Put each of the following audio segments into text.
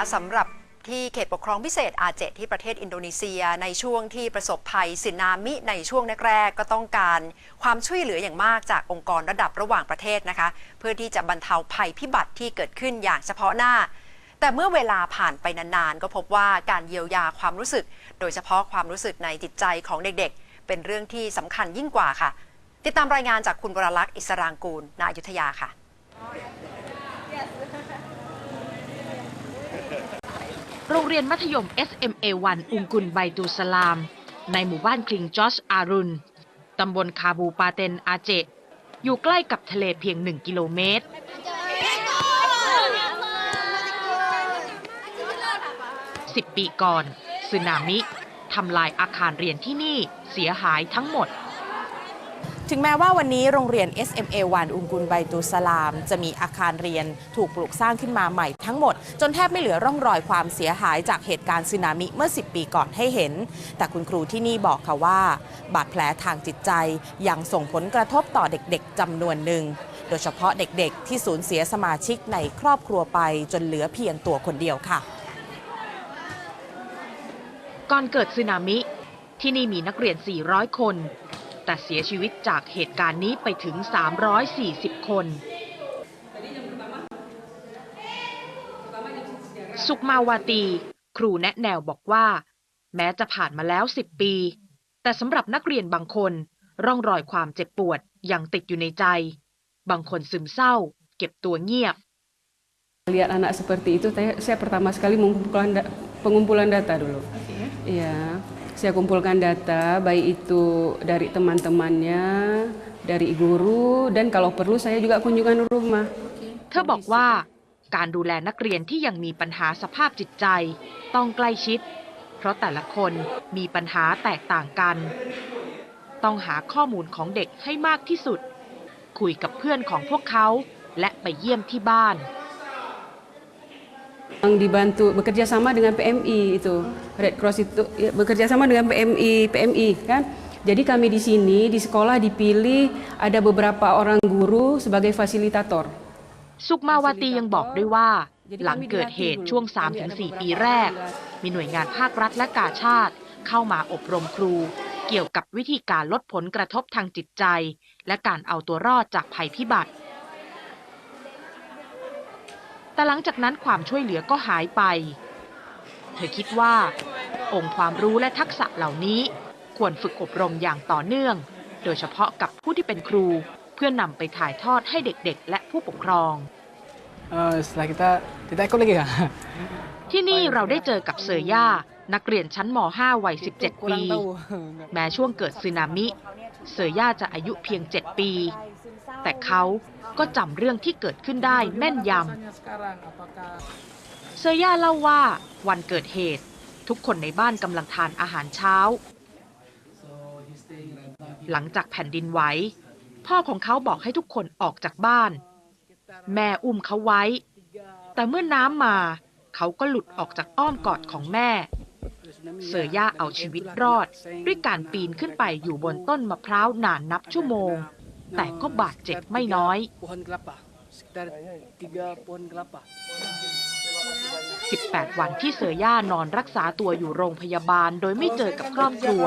นะคะสำหรับที่เขตปกครองพิเศษอาเจที่ประเทศอินโดนีเซีย ในช่วงที่ประสบภัยสึนามิในช่วงแรกๆก็ต้องการความช่วยเหลืออย่างมากจากองค์กรระดับระหว่างประเทศนะคะ เพื่อที่จะบรรเทาภัยพิบัติที่เกิดขึ้นอย่างเฉพาะหน้า แต่เมื่อเวลาผ่านไปนานๆ ก็พบว่าการเยียวยาความรู้สึก โดยเฉพาะความรู้สึกในจิตใจของเด็กๆ เป็นเรื่องที่สำคัญยิ่งกว่าค่ะ ติดตามรายงานจากคุณวรลักษณ์อิสรางกูลณอยุธยาค่ะ โรงเรียนมัธยม SMA 1 อุงกุลไบตูสลาม ในหมู่บ้านคลิงจอชอารุนตำบลคาบูปาเตนอาเจ อยู่ใกล้กับทะเลเพียง 1 กิโลเมตร 10 ปีก่อนสึนามิทำลายอาคารเรียนที่นี่เสียหายทั้งหมด ถึงแม้ว่าวันนี้โรงเรียน SMA 1 อุงกุลไบตูสลาม จะมีอาคารเรียนถูกปลูกสร้างขึ้นมาใหม่ทั้งหมด จนแทบไม่เหลือร่องรอยความเสียหายจากเหตุการณ์สึนามิเมื่อ 10 ปีก่อนให้เห็น แต่คุณครูที่นี่บอกค่ะว่า บาดแผลทางจิตใจยังส่งผลกระทบต่อเด็กๆจำนวนหนึ่ง โดยเฉพาะเด็กๆ ที่สูญเสียสมาชิกในครอบครัวไปจนเหลือเพียงตัวคนเดียวค่ะ ก่อนเกิดสึนามิที่นี่มีนักเรียน 400 คน แต่เสียชีวิตจากเหตุการณ์นี้ไปถึง 340 คน สุขมาวาตี ครูแนะแนวบอกว่า แม้จะผ่านมาแล้ว 10 ปี แต่สำหรับนักเรียนบางคน ร่องรอยความเจ็บปวดยังติดอยู่ในใจ บางคนซึมเศร้า เก็บตัวเงียบ Lihat anak seperti itu, saya, saya pertama sekali mengumpulkan da- pengumpulan data dulu. Iya, saya kumpulkan data, baik itu dari teman-temannya, dari guru, dan kalau perlu saya juga kunjungan rumah. เธอบอกว่า การดูแลนักเรียนที่ยังมีปัญหาสภาพจิตใจ ต้องใกล้ชิด เพราะแต่ละคนมีปัญหาแตกต่างกัน ต้องหาข้อมูลของเด็กให้มากที่สุด คุยกับเพื่อนของพวกเขา และไปเยี่ยมที่บ้าน Yang dibantu bekerja sama dengan PMI itu, Red Cross itu ya, bekerja sama dengan PMI, PMI kan. Jadi kami di sini di sekolah dipilih ada beberapa orang guru sebagai fasilitator. สุขมาวาตียังบอกด้วยว่า หลังเกิดเหตุช่วง 3-4 ปีแรก มีหน่วยงานภาครัฐและกาชาติ เข้ามาอบรมครู เกี่ยวกับวิธีการลดผลกระทบทางจิตใจ และการเอาตัวรอดจากภัยพิบัติ แต่หลังจากนั้นความช่วยเหลือก็หายไป เธอคิดว่า องค์ความรู้และทักษะเหล่านี้ ควรฝึกอบรมอย่างต่อเนื่อง โดยเฉพาะกับผู้ที่เป็นครู เพื่อนำไปถ่ายทอดให้เด็กๆ และผู้ปกครอง Eh, setelah kita kita ikut lagi kak. ที่นี่เราได้เจอกับเซอร์ย่า นักเรียนชั้นม .5 วัย 17 ปี แม้ช่วงเกิดสึนามิ เซอร์ย่าจะอายุเพียง 7 ปี แต่เขาก็จำเรื่องที่เกิดขึ้นได้แม่นยำ เซอร์ย่าเล่าว่าวันเกิดเหตุ ทุกคนในบ้านกำลังทานอาหารเช้า หลังจากแผ่นดินไหวพ่อของเขาบอกให้ทุกคนออกจากบ้าน แม่อุ้มเขาไว้ แต่เมื่อน้ำมาเขาก็หลุดออกจากอ้อมกอดของแม่ เซอย่าเอาชีวิตรอด ด้วยการปีนขึ้นไปอยู่บนต้นมะพร้าวนานนับชั่วโมง แต่ก็บาดเจ็บไม่น้อย 18 วันที่เซอย่านอนรักษาตัวอยู่โรงพยาบาลโดยไม่เจอกับครอบครัว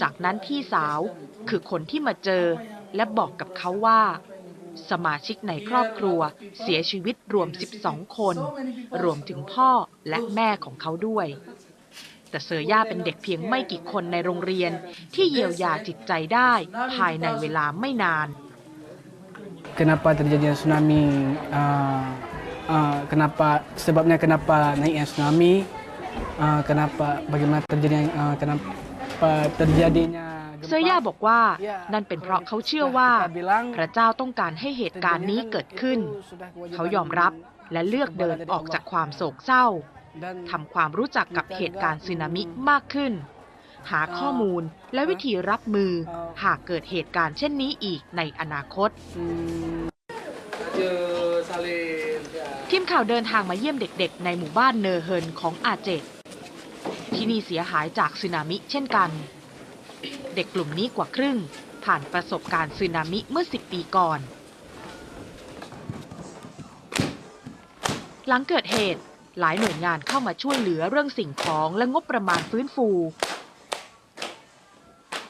จากนั้นพี่สาวคือคนที่มาเจอและบอกกับเขาว่าสมาชิกในครอบครัวเสียชีวิตรวม 12 คน รวมถึงพ่อและแม่ของเขาด้วย แต่เซอร์ย่าเป็นเด็กเพียงไม่กี่คนในโรงเรียน ที่เยียวยาจิตใจได้ภายในเวลาไม่นาน Kenapa terjadinya tsunami? Uh, uh, kenapa sebabnya kenapa naiknya tsunami? Uh, kenapa bagaimana terjadinya uh, kenapa terjadinya เซอร์ย่าบอกว่านั่นเป็นเพราะเขาเชื่อว่าพระเจ้าต้องการให้เหตุการณ์นี้เกิดขึ้น เขายอมรับและเลือกเดินออกจากความโศกเศร้า ทำความรู้จักกับเหตุการณ์สึนามิมากขึ้น หาข้อมูลและวิธีรับมือ หากเกิดเหตุการณ์เช่นนี้อีกในอนาคต ทีมข่าวเดินทางมาเยี่ยมเด็กๆ ในหมู่บ้านเนอร์เฮินของอาเจตที่นี่เสียหายจากสึนามิเช่นกัน เด็กกลุ่มนี้กว่าครึ่ง ผ่านประสบการณ์สึนามิเมื่อ 10 ปีก่อน หลังเกิดเหตุ หลายหน่วยงานเข้ามาช่วยเหลือเรื่องสิ่งของและงบประมาณฟื้นฟู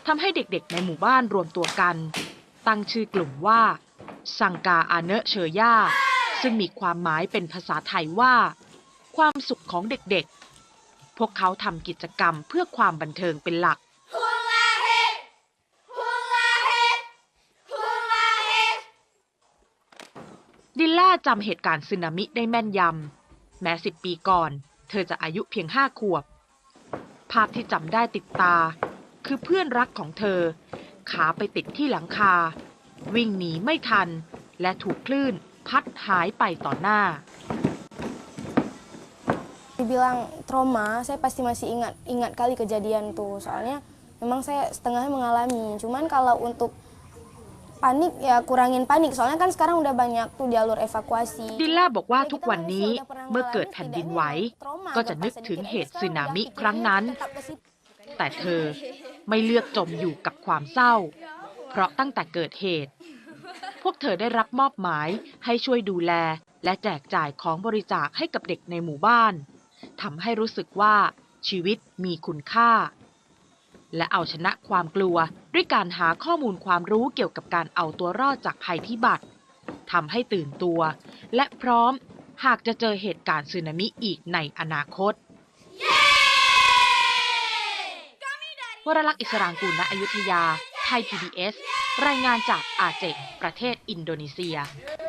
ทำให้เด็กๆ ในหมู่บ้านรวมตัวกัน ตั้งชื่อกลุ่มว่าสังกาอาเนเชย่าซึ่งมีความหมายเป็นภาษาไทยว่า ความสุขของเด็กๆ พวกเขาทำกิจกรรมเพื่อความบันเทิงเป็นหลัก ดิลล่าจำเหตุการณ์สึนามิได้แม่นยำ แม้สิบปีก่อน เธอจะอายุเพียงห้าขวบ ภาพที่จำได้ติดตา คือเพื่อนรักของเธอ ขาไปติดที่หลังคา วิ่งหนีไม่ทัน และถูกคลื่นพัดหายไปต่อหน้า Dibilang trauma, saya pasti masih ingat ingat kali kejadian tuh. Soalnya memang saya setengahnya mengalami. Cuman kalau untuk panik ya kurangin panik. Soalnya kan sekarang udah banyak tuh jalur evakuasi. ดิลล่าบอกว่า Ya, ทุก kita วันนี้ manusia udah pernah เมื่อเกิด ngalamin, แผ่นดินไหว setidaknya trauma ก็จะ agak นึก pas ถึง sedikit. เหตุ Jadi สึ sekarang นามิ udah ครั้งนั้น tetap ke situ. แต่เธอไม่เลือกจมอยู่กับความเศร้า เพราะตั้งแต่เกิดเหตุ พวกเธอได้รับมอบหมายให้ช่วยดูแล และแจกจ่ายของบริจาคให้กับเด็กในหมู่บ้านทำให้รู้สึกว่าชีวิตมีคุณค่า และเอาชนะความกลัว ด้วยการหาข้อมูลความรู้เกี่ยวกับการเอาตัวรอดจากภัยพิบัติทำให้ตื่นตัว และพร้อมหากจะเจอเหตุการณ์สึนามิอีกในอนาคตวรลักษณ์อิสรางกูลณอยุธยา ไทย PBS รายงานจากอาเจกประเทศอินโดนีเซีย